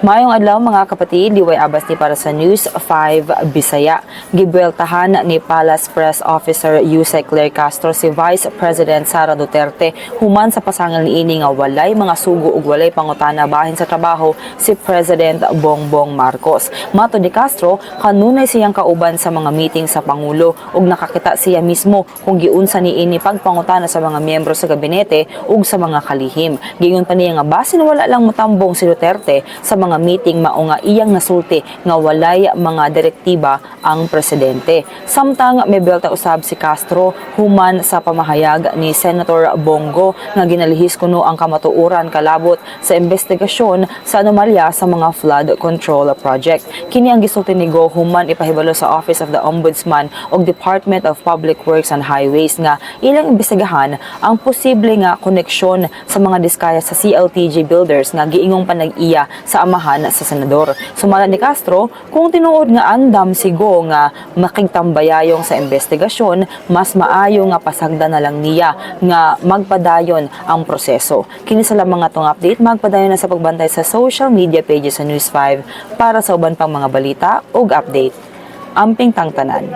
Mayong adlaw mga kapatid, liway abas ni para sa News 5 Bisaya. Gibweltahan ni Palace Press Officer Yusek Claire Castro si Vice President Sara Duterte human sa pasangal ni ini nga walay mga sugo ug walay pangutana bahin sa trabaho si President Bongbong Marcos. Mato ni Castro, kanunay siyang kauban sa mga meeting sa Pangulo ug nakakita siya mismo kung giunsa ni ini pagpangutana sa mga miyembro sa gabinete ug sa mga kalihim. Giingon pa niya nga basin wala lang motambong si Duterte sa mga meeting mao nga iyang nasulti nga walay mga direktiba ang presidente. Samtang may belta usab si Castro human sa pamahayag ni Senator Bongo nga ginalihis kuno ang kamatuoran kalabot sa investigasyon sa anomalya sa mga flood control project. Kini ang gisulti ni Go human ipahibalo sa Office of the Ombudsman ug Department of Public Works and Highways nga ilang imbestigahan ang posible nga koneksyon sa mga diskaya sa CLTG builders nga giingong panag-iya sa amahan sa senador. Sumala ni Castro, kung tinuod nga andam si Go nga makigtambayayong sa investigasyon, mas maayo nga pasagda na lang niya nga magpadayon ang proseso. Kini sa lamang nga tong update, magpadayon na sa pagbantay sa social media pages sa News 5 para sa uban pang mga balita ug update. Amping tangtanan.